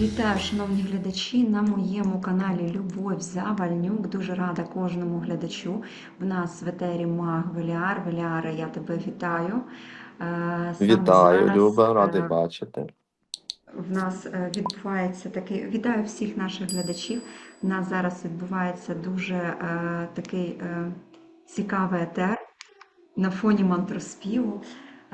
Вітаю, шановні глядачі, на моєму каналі Любов Завальнюк. Дуже рада кожному глядачу. В нас в етері Маг Веліар. Веліаре, я тебе вітаю. Е, саме Вітаю, зараз, Люба, радий е, бачити. В нас е, відбувається такий. Вітаю всіх наших глядачів. У нас зараз відбувається дуже е, такий е, цікавий етер на фоні мантроспіву.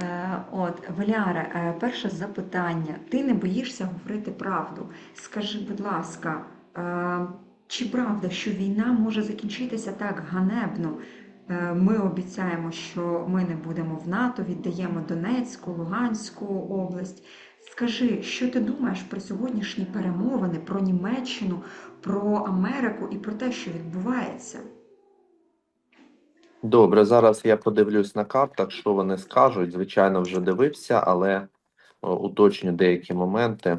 Е, От, Валяре, е, перше запитання. Ти не боїшся говорити правду? Скажи, будь ласка, е, чи правда, що війна може закінчитися так ганебно? Ми обіцяємо, що ми не будемо в НАТО, віддаємо Донецьку, Луганську область. Скажи, що ти думаєш про сьогоднішні перемовини, про Німеччину, про Америку і про те, що відбувається? Добре, зараз я подивлюсь на картах, що вони скажуть. Звичайно, вже дивився, але уточню деякі моменти.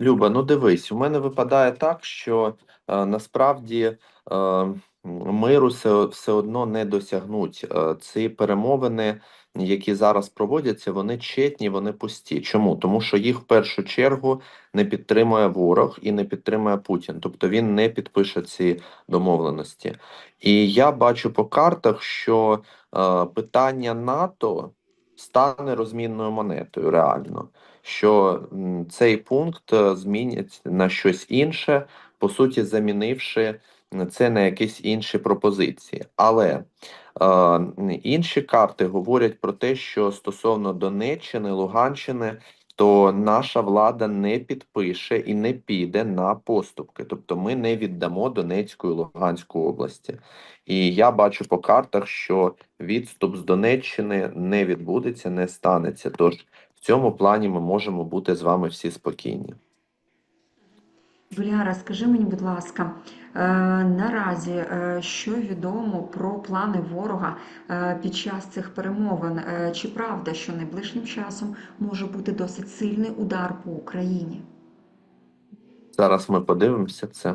Люба, ну дивись, у мене випадає так, що е, насправді е, миру все, все одно не досягнуть. Е, ці перемовини, які зараз проводяться, вони четні, вони пусті. Чому? Тому що їх в першу чергу не підтримує ворог і не підтримує Путін, тобто він не підпише ці домовленості. І я бачу по картах, що е, питання НАТО стане розмінною монетою реально що цей пункт е, змінять на щось інше, по суті, замінивши це на якісь інші пропозиції. Але е, інші карти говорять про те, що стосовно Донеччини, Луганщини, то наша влада не підпише і не піде на поступки. Тобто ми не віддамо Донецьку і Луганську області. І я бачу по картах, що відступ з Донеччини не відбудеться, не станеться. Тож в цьому плані ми можемо бути з вами всі спокійні. Валяра, скажи мені, будь ласка, е, наразі е, що відомо про плани ворога е, під час цих перемовин? Чи правда, що найближчим часом може бути досить сильний удар по Україні? Зараз ми подивимося це.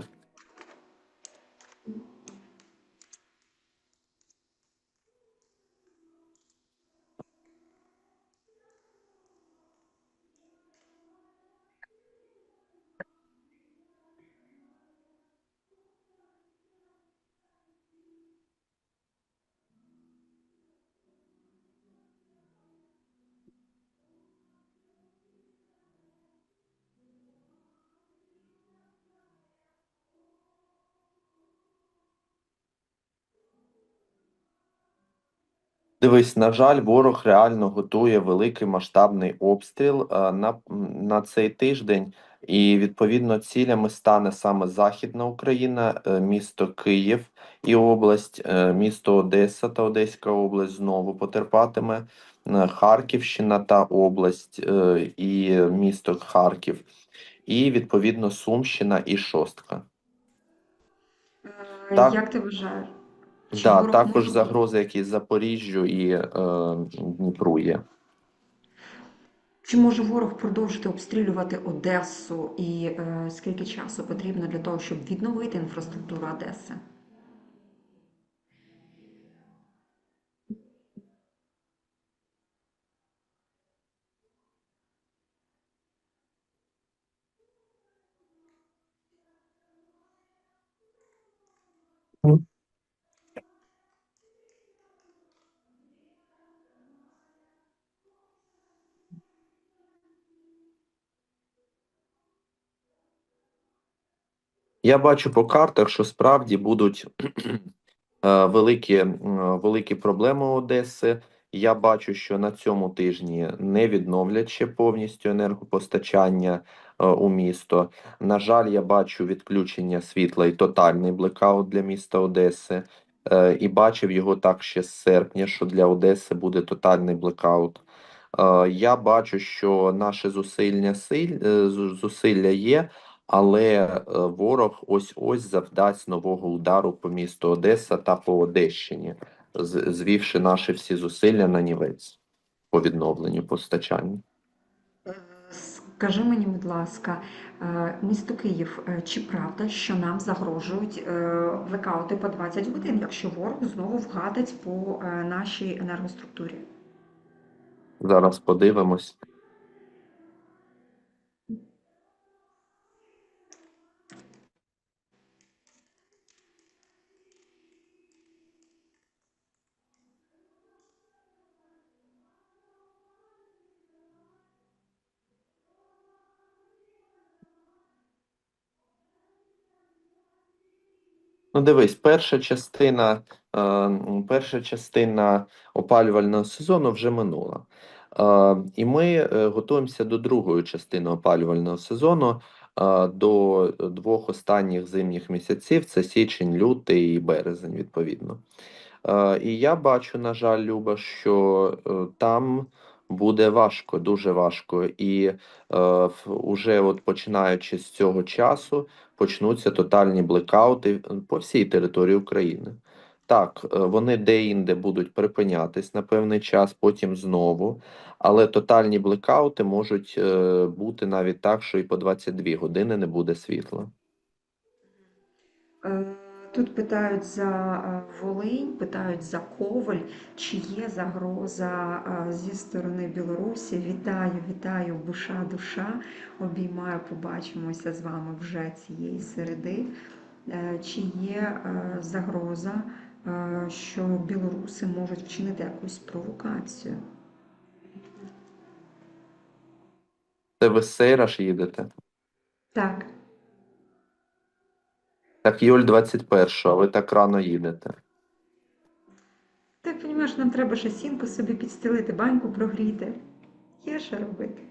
Дивись, на жаль, ворог реально готує великий масштабний обстріл е, на, на цей тиждень, і відповідно цілями стане саме Західна Україна, е, місто Київ і область, е, місто Одеса та Одеська область знову потерпатиме, е, Харківщина та область е, і місто Харків, і відповідно Сумщина і Шостка. Е, Так. Як ти вважаєш? Да, ворог також може- загрози, які Запоріжжю і е, Дніпру є. Чи може ворог продовжити обстрілювати Одесу? І е, скільки часу потрібно для того, щоб відновити інфраструктуру Одеси? Я бачу по картах, що справді будуть е, великі, великі проблеми Одеси. Я бачу, що на цьому тижні не відновлять ще повністю енергопостачання е, у місто. На жаль, я бачу відключення світла і тотальний блекаут для міста Одеси. Е, І бачив його так ще з серпня, що для Одеси буде тотальний блекаут. Я бачу, що наше зусилля зусилля є, але е, ворог ось ось завдасть нового удару по місту Одеса та по Одещині, звівши наші всі зусилля на нівець по відновленню постачання. Е, Скажи мені, будь ласка, е, місто Київ, чи правда, що нам загрожують блекаути по 20 годин, якщо ворог знову вгадить по нашій енергоструктурі? Зараз подивимось. Ну, дивись, перша частина, е, перша частина опалювального сезону вже минула. Е, і ми е, готуємося до другої частини опалювального сезону, е, до двох останніх зимніх місяців: це січень, лютий і березень, відповідно. Е, і я бачу, на жаль, Люба, що е, там буде важко, дуже важко. І е, уже от починаючи з цього часу почнуться тотальні блекаути по всій території України. Так, е, вони де-інде будуть припинятись на певний час, потім знову, але тотальні блекаути можуть е, бути навіть так, що і по 22 години не буде світла. Тут питають за е, Волинь, питають за Коваль, чи є загроза е, зі сторони Білорусі. Вітаю, вітаю, буша душа. Обіймаю, побачимося з вами вже цієї середи. Е, Чи є загроза, що білоруси можуть вчинити якусь провокацію? Це ви з Сейраж їдете? Так. Так, Юль 21, а ви так рано їдете. Так, розумієш, нам треба ще сінку собі підстелити, баньку прогріти. Є що робити.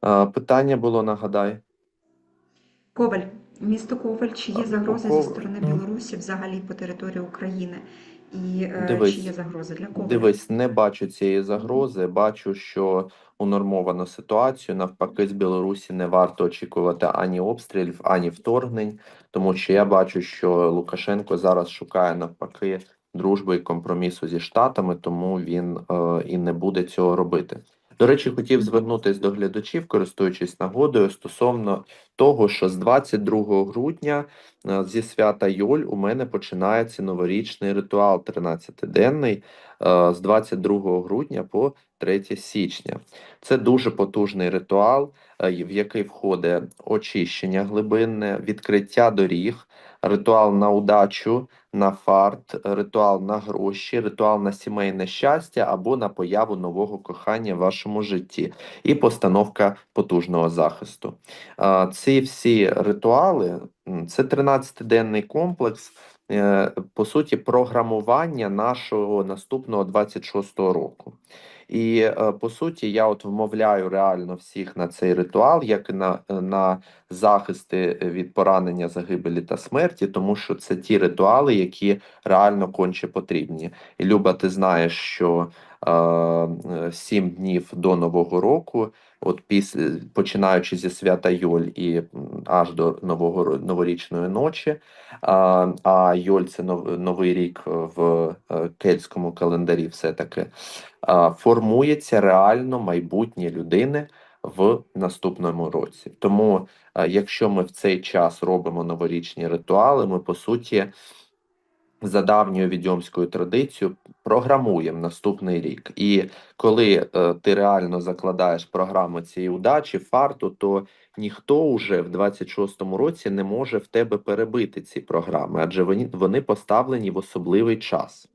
А, питання було, нагадай. Коваль, місто Коваль, чи є загрози Коваль, зі сторони. Білорусі взагалі по території України? І е, Дивись, чи є загрози для Коваля? Дивись, не бачу цієї загрози. Бачу, що унормовано ситуацію. Навпаки, з Білорусі не варто очікувати ані обстрілів, ані вторгнень, тому що я бачу, що Лукашенко зараз шукає навпаки дружби і компромісу зі Штатами, тому він е, і не буде цього робити. До речі, хотів звернутися до глядачів, користуючись нагодою, стосовно того, що з 22 грудня е, зі свята Йоль у мене починається новорічний ритуал 13-денний е, з 22 грудня по 3 січня. Це дуже потужний ритуал, е, в який входить очищення глибинне, відкриття доріг, ритуал на удачу, на фарт, ритуал на гроші, ритуал на сімейне щастя або на появу нового кохання в вашому житті, і постановка потужного захисту. Ці всі ритуали це 13-денний комплекс, е, по суті, програмування нашого наступного 26-го року. І е, по суті, я от вмовляю реально всіх на цей ритуал, як на, на захисти від поранення, загибелі та смерті, тому що це ті ритуали, які реально конче потрібні. І Люба, ти знаєш, що е, е, сім днів до Нового року, от після починаючи зі свята Йоль і аж до нового новорічної ночі. А, а Йоль це нов, новий рік в е, кельтському календарі, все таки формується реально майбутнє людини в наступному році. Тому, якщо ми в цей час робимо новорічні ритуали, ми по суті. За давньою відьомською традицією програмуємо наступний рік. І коли е, ти реально закладаєш програму цієї удачі, фарту, то ніхто уже в 26-му році не може в тебе перебити ці програми, адже вони, вони поставлені в особливий час.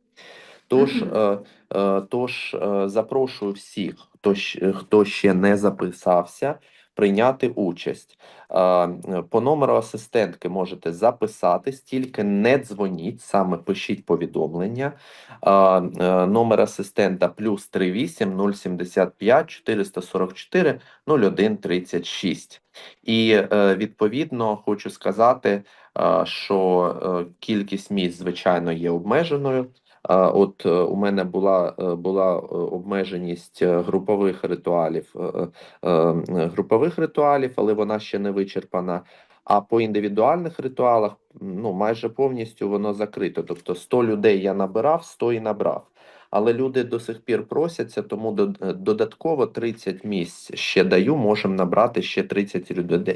Тож, е, е, тож е, запрошую всіх, хто, хто ще не записався, прийняти участь. Е, По номеру асистентки можете записатись, тільки не дзвоніть, саме пишіть повідомлення. Е, Номер асистента плюс 38 075 444 01 36. І е, відповідно хочу сказати, що кількість місць, звичайно, є обмеженою. От е, у мене була, е, була е, обмеженість групових ритуалів, групових ритуалів, але вона ще не вичерпана. А по індивідуальних ритуалах ну майже повністю воно закрито. Тобто 100 людей я набирав, 100 і набрав. Але люди до сих пір просяться, тому до- додатково 30 місць ще даю. Можемо набрати ще 30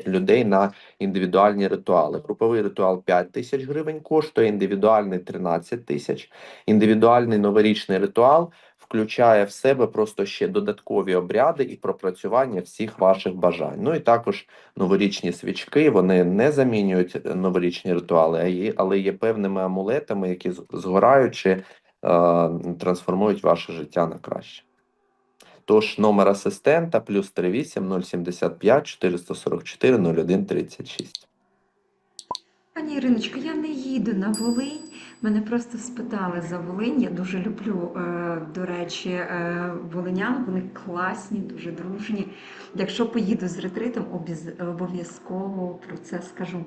людей на індивідуальні ритуали. Груповий ритуал 5 тисяч гривень коштує, індивідуальний 13 тисяч. Індивідуальний новорічний ритуал включає в себе просто ще додаткові обряди і пропрацювання всіх ваших бажань. Ну і також новорічні свічки. Вони не замінюють е, новорічні ритуали, але є певними амулетами, які згораючи е, трансформують ваше життя на краще. Тож номер асистента плюс 38 075 444 01 36. Пані Іриночко, я не їду на Волинь. Мене просто спитали за Волинь. Я дуже люблю, е, до речі, е, волинян. Вони класні, дуже дружні. Якщо поїду з ретритом, обов'язково про це скажу.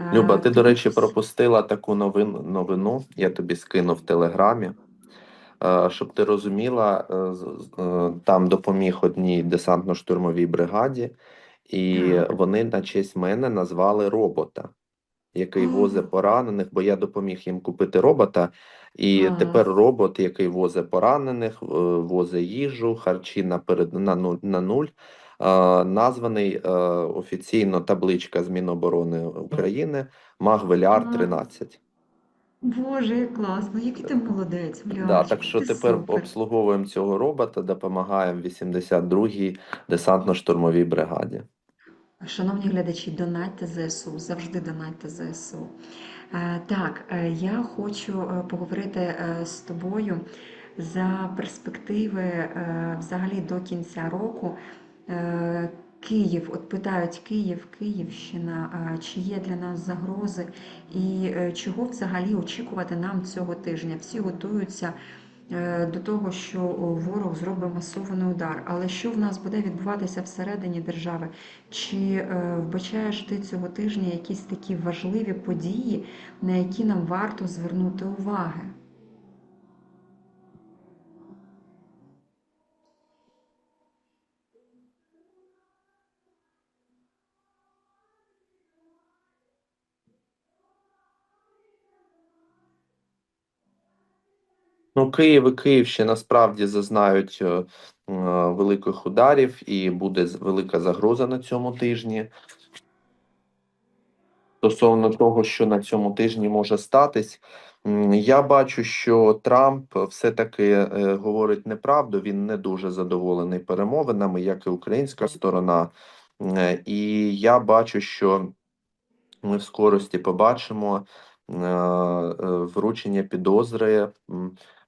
Е, Люба, ти, до речі, пропустила таку новину, новину. Я тобі скинув в Телеграмі. Е, Щоб ти розуміла, е, там допоміг одній десантно-штурмовій бригаді, і вони на честь мене назвали робота, який возить поранених, бо я допоміг їм купити робота. І Клас. тепер робот, який возить поранених, е, возить їжу, харчі на, перед, на, на нуль. Е, Названий е, офіційно табличка з Міноборони України Магвеляр 13. Боже, як класно, який ти молодець, Да, так що ти тепер супер. обслуговуємо цього робота, допомагаємо 82-й десантно-штурмовій бригаді. Шановні глядачі, донатьте ЗСУ, завжди донатьте ЗСУ. Е, Так, е, я хочу е, поговорити е, з тобою за перспективи е, взагалі до кінця року. Е, Київ, от питають Київ, Київщина, чи є для нас загрози і е, чого взагалі очікувати нам цього тижня? Всі готуються е, до того, що ворог зробить масований удар. Але що в нас буде відбуватися всередині держави? Чи вбачаєш ти цього тижня якісь такі важливі події, на які нам варто звернути уваги? Ну, Київ і Київщина справді зазнають е, е, великих ударів, і буде велика загроза на цьому тижні. Стосовно того, що на цьому тижні може статись, я бачу, що Трамп все-таки е, говорить неправду. Він не дуже задоволений перемовинами, як і українська сторона. Е, І я бачу, що ми в скорості побачимо вручення підозри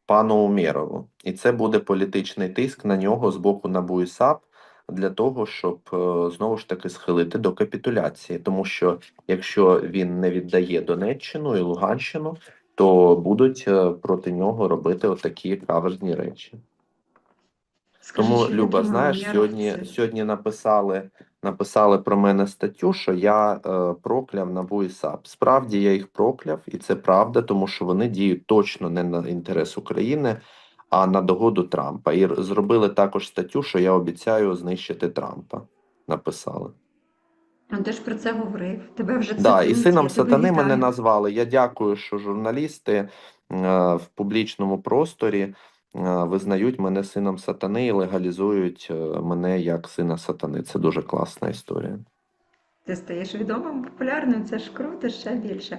пану Умєрову. І це буде політичний тиск на нього з боку НАБУ і САП для того, щоб е, знову ж таки схилити до капітуляції. Тому що якщо він не віддає Донеччину і Луганщину, то будуть е, проти нього робити отакі каверзні речі. Скажи, Тому, Люба, знаєш, сьогодні, це? сьогодні написали, написали про мене статтю, що я е, прокляв НАБУ і САП. Справді я їх прокляв, і це правда, тому що вони діють точно не на інтерес України, а на догоду Трампа. І зробили також статтю, що я обіцяю знищити Трампа. Написали. Ну, ти ж про це говорив. Тебе вже Да, і сином сатани мене назвали. Я дякую, що журналісти е, в публічному просторі визнають мене сином сатани і легалізують е, мене як сина сатани. Це дуже класна історія. Ти стаєш відомим, популярним, це ж круто, ще більше.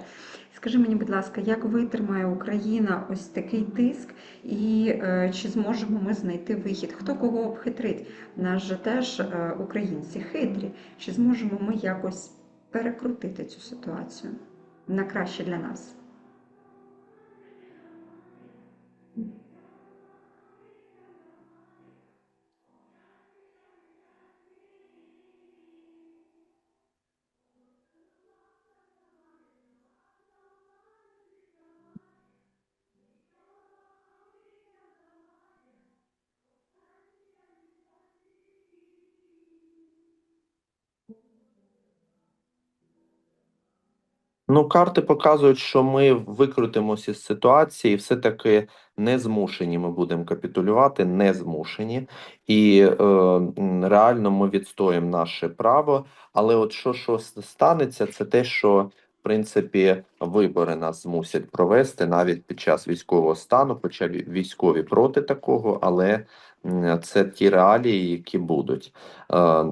Скажи мені, будь ласка, як витримає Україна ось такий тиск, і е, чи зможемо ми знайти вихід? Хто кого обхитрить? Нас же теж е, українці хитрі. Чи зможемо ми якось перекрутити цю ситуацію на краще для нас? Ну, карти показують, що ми викрутимося з ситуації, все-таки не змушені ми будемо капітулювати, не змушені. І е, реально ми відстоїмо наше право. Але от що, що станеться, це те, що в принципі вибори нас змусять провести навіть під час військового стану, хоча військові проти такого, але це ті реалії, які будуть. Е,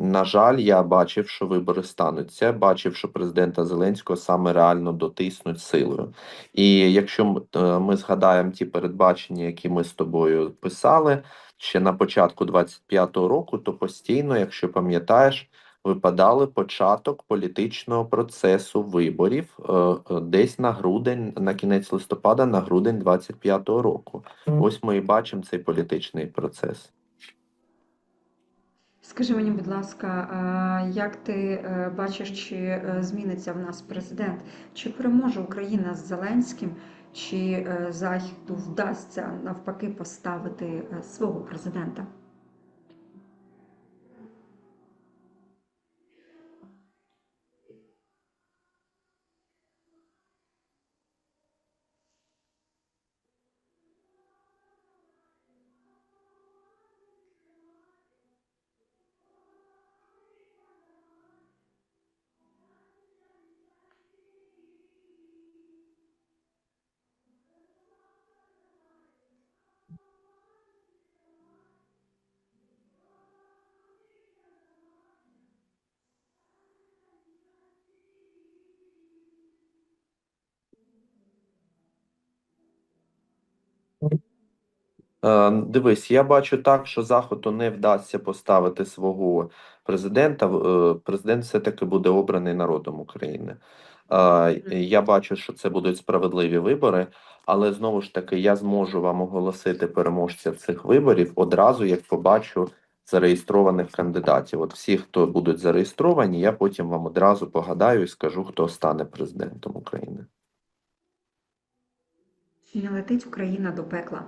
На жаль, я бачив, що вибори стануться. Бачив, що президента Зеленського саме реально дотиснуть силою. І якщо е, ми згадаємо ті передбачення, які ми з тобою писали ще на початку 25-го року, то постійно, якщо пам'ятаєш, випадали початок політичного процесу виборів е, е, десь на грудень, на кінець листопада, на грудень 25-го року. Ось ми і бачимо цей політичний процес. Скажи мені, будь ласка, як ти е, бачиш, чи е, зміниться в нас президент? Чи переможе Україна з Зеленським, чи е, Західу вдасться навпаки поставити е, свого президента? Е, Дивись, я бачу так, що Заходу не вдасться поставити свого президента. Е, Президент все-таки буде обраний народом України. Е, Я бачу, що це будуть справедливі вибори, але знову ж таки я зможу вам оголосити переможця цих виборів одразу, як побачу зареєстрованих кандидатів. От всі, хто будуть зареєстровані, я потім вам одразу погадаю і скажу, хто стане президентом України. Чи не летить Україна до пекла?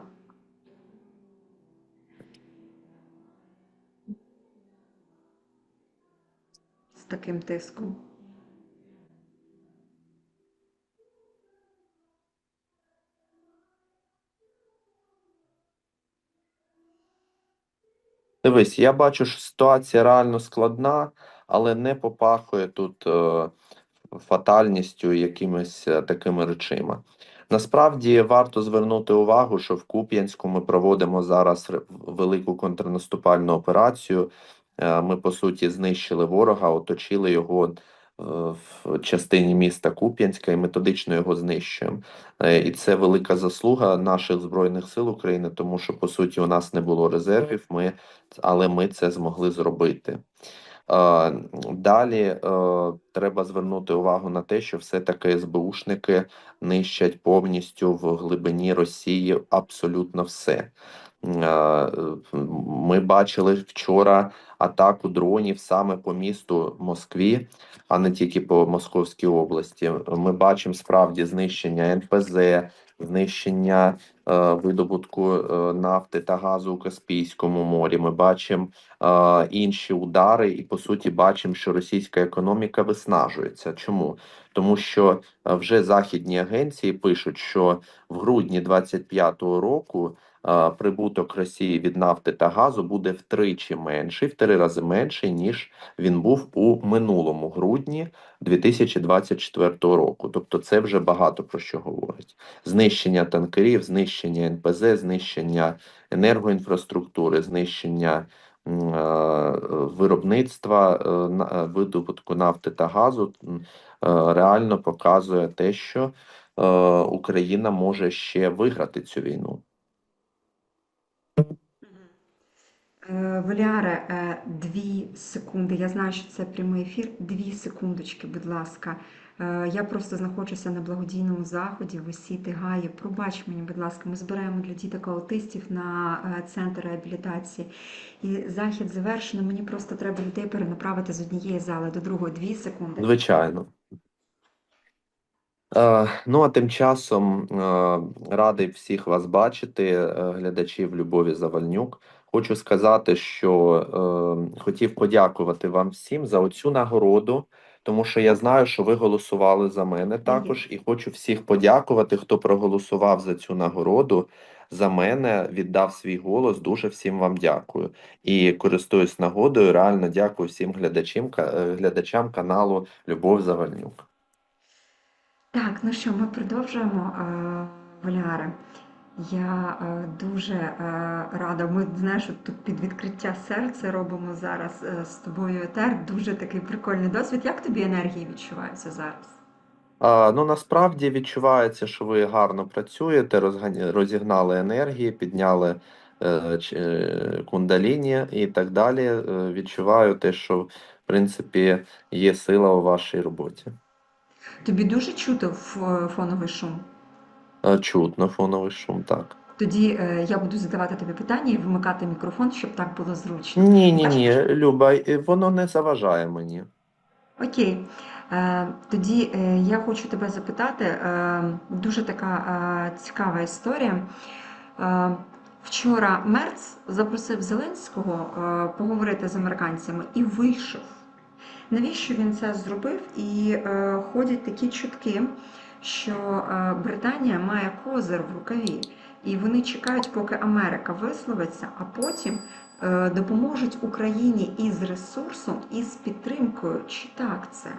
З таким тиском. Дивись, я бачу, що ситуація реально складна, але не попахує тут е, фатальністю, якимись е, такими речима. Насправді варто звернути увагу, що в Куп'янську ми проводимо зараз велику контрнаступальну операцію. Е, Ми, по суті, знищили ворога, оточили його е, в частині міста Куп'янська і методично його знищуємо. Е, І це велика заслуга наших Збройних сил України, тому що, по суті, у нас не було резервів, ми, але ми це змогли зробити. Е, Далі е, треба звернути увагу на те, що все-таки СБУшники нищать повністю в глибині Росії абсолютно все. Е, Ми бачили вчора атаку дронів саме по місту Москві, а не тільки по Московській області. Ми бачимо справді знищення НПЗ, знищення видобутку е, нафти та газу у Каспійському морі. Ми бачимо е, інші удари, і по суті бачимо, що російська економіка виснажується. Чому? Тому що е, вже західні агенції пишуть, що в грудні 25-го року е, прибуток Росії від нафти та газу буде втричі менший, в три рази менший, ніж він був у минулому грудні 2024 року. Тобто, це вже багато про що говорить: знищення танкерів, знищення НПЗ, знищення енергоінфраструктури, знищення виробництва е, е, видобутку нафти та газу е, реально показує те, що Україна може ще виграти цю війну. Е, Валіаре, е, дві секунди. Я знаю, що це прямий ефір. Дві секундочки, будь ласка. Е, Я просто знаходжуся на благодійному заході в Осіти Гаї. Пробач мені, будь ласка, ми збираємо для діток аутистів на е, центр реабілітації. І захід завершено. Мені просто треба людей перенаправити з однієї зали до другої. Дві секунди. Звичайно. Ну, а тим часом радий всіх вас бачити, глядачів Любові Завальнюк. Хочу сказати, що е, хотів подякувати вам всім за оцю нагороду, тому що я знаю, що ви голосували за мене також, і хочу всіх подякувати, хто проголосував за цю нагороду. За мене віддав свій голос. Дуже всім вам дякую. І користуюсь нагодою. Реально дякую всім глядачам, е, глядачам каналу Любов Завальнюк. Так, ну що, ми продовжуємо. Валяре, я е, дуже е, рада. Ми знаєш, тут під відкриття серця робимо зараз е, з тобою етер. Дуже такий прикольний досвід. Як тобі енергії відчуваються зараз? А, ну насправді відчувається, що ви гарно працюєте, розгані- розігнали енергії, підняли е, е, кундаліні і так далі. Е, відчуваю те, що в принципі є сила у вашій роботі. Тобі дуже чути фоновий шум? Е, чутно фоновий шум, так. Тоді е, я буду задавати тобі питання і вимикати мікрофон, щоб так було зручно. Ні, ні, ні, Люба, е, воно не заважає мені. Окей. Е, Тоді е, я хочу тебе запитати, е, дуже така е, цікава історія. Е, Вчора Мерц запросив Зеленського е, поговорити з американцями і вийшов. Навіщо він це зробив? І е, ходять такі чутки, що е, Британія має козир в рукаві, і вони чекають, поки Америка висловиться, а потім е, допоможуть Україні із ресурсом, і з підтримкою. Чи так це?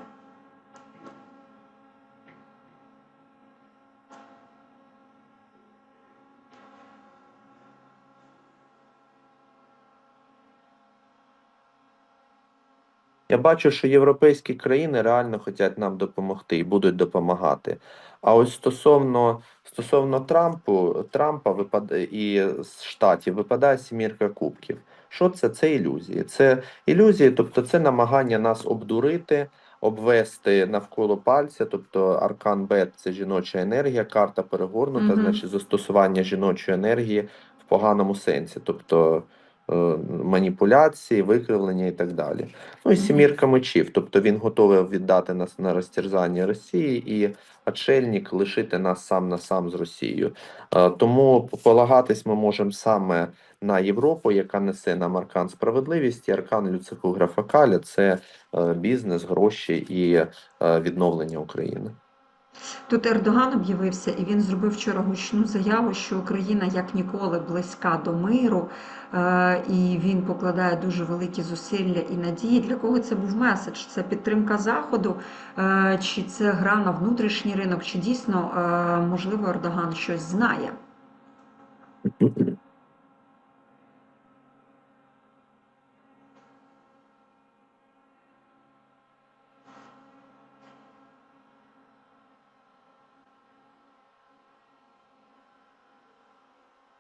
Я бачу, що європейські країни реально хочуть нам допомогти і будуть допомагати. А ось стосовно стосовно Трампу, Трампа випадає і з штатів випадає сімірка кубків. Що це? Це ілюзії. Це ілюзії, тобто це намагання нас обдурити, обвести навколо пальця. Тобто аркан Бет це жіноча енергія, карта перегорнута, Мгм. значить застосування жіночої енергії в поганому сенсі, тобто маніпуляції, викривлення і так далі. Ну і сімірка мечів, тобто він готовий віддати нас на розтерзання Росії і очельник лишити нас сам на сам з Росією. Е, Тому полагатись ми можемо саме на Європу, яка несе нам аркан справедливість, і аркан Люцифу Графакаля це е, бізнес, гроші і е, відновлення України. Тут Ердоган об'явився, і він зробив вчора гучну заяву, що Україна як ніколи близька до миру, е, і він покладає дуже великі зусилля і надії. Для кого це був меседж? Це підтримка Заходу, е, чи це гра на внутрішній ринок, чи дійсно, е, можливо, Ердоган щось знає?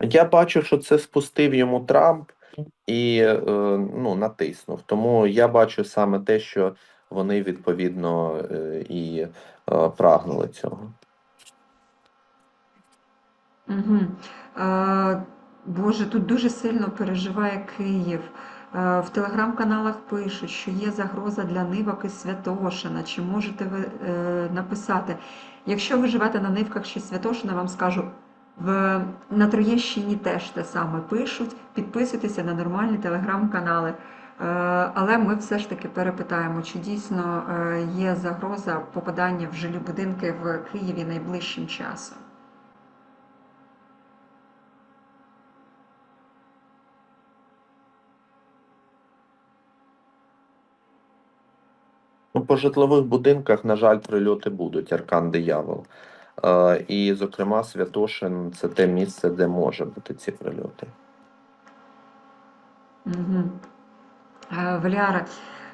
Я бачу, що це спустив йому Трамп і е, ну, натиснув. Тому я бачу саме те, що вони відповідно е, і е, прагнули цього. Угу. Е, Боже, тут дуже сильно переживає Київ. Е, В телеграм-каналах пишуть, що є загроза для Нивок і Святошина. Чи можете ви е, написати? Якщо ви живете на Нивках чи Святошина, вам скажу, в, на Троєщині теж те саме пишуть. Підписуйтеся на нормальні телеграм-канали. Е, Але ми все ж таки перепитаємо, чи дійсно е, є загроза попадання в жилі будинки в Києві найближчим часом. Ну, по житлових будинках, на жаль, прильоти будуть, аркан диявол. Е, і, зокрема, Святошин це те місце, де може бути ці прильоти. Угу. Валяра,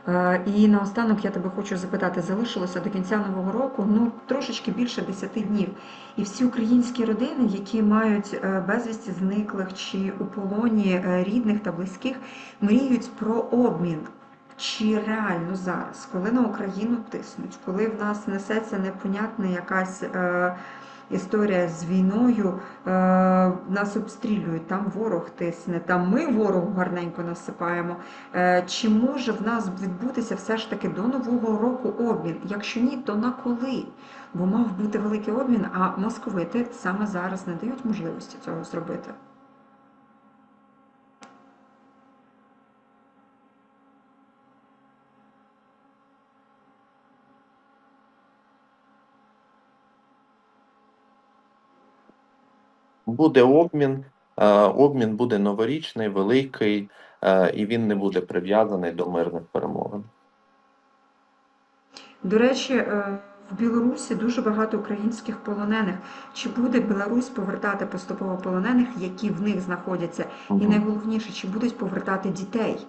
е, і наостанок я тебе хочу запитати, залишилося до кінця нового року ну трошечки більше 10 днів. І всі українські родини, які мають е, безвісті зниклих чи у полоні е, рідних та близьких, мріють про обмін. Чи реально зараз, коли на Україну тиснуть, коли в нас несеться непонятна якась е, історія з війною, е, нас обстрілюють, там ворог тисне, там ми ворогу гарненько насипаємо. Е, чи може в нас відбутися все ж таки до Нового року обмін? Якщо ні, то на коли? Бо мав бути великий обмін, а московити саме зараз не дають можливості цього зробити. Буде обмін, е, обмін буде новорічний, великий, е, і він не буде прив'язаний до мирних перемовин. До речі, е, в Білорусі дуже багато українських полонених. Чи буде Білорусь повертати поступово полонених, які в них знаходяться? І найголовніше, чи будуть повертати дітей?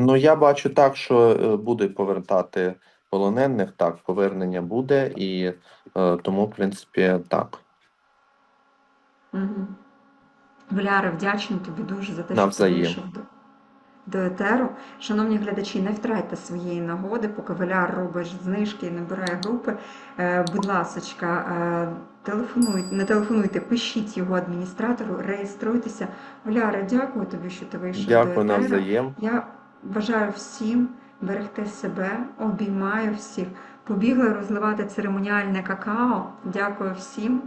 Ну, я бачу так, що е, буде повертати полонених, так, повернення буде, і е, тому, в принципі, так. Угу. Вляре, вдячна тобі дуже за те, що ти вийшов до, до етеру. Шановні глядачі, не втратьте своєї нагоди, поки Валяр робить знижки і набирає групи. Е, будь ласочка, е, телефонуйте, не телефонуйте, пишіть його адміністратору, реєструйтеся. Валяре, дякую тобі, що ти вийшов до Дякую етеру. навзаєм. Я бажаю всім берегти себе, обіймаю всіх. Побігли розливати церемоніальне какао. Дякую всім.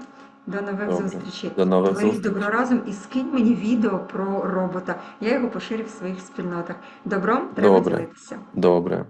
До нових Добре. зустрічей. До нових зустрічей. добро разом і скинь мені відео про робота. Я його поширю в своїх спільнотах. Добром треба Добре. ділитися. Добре.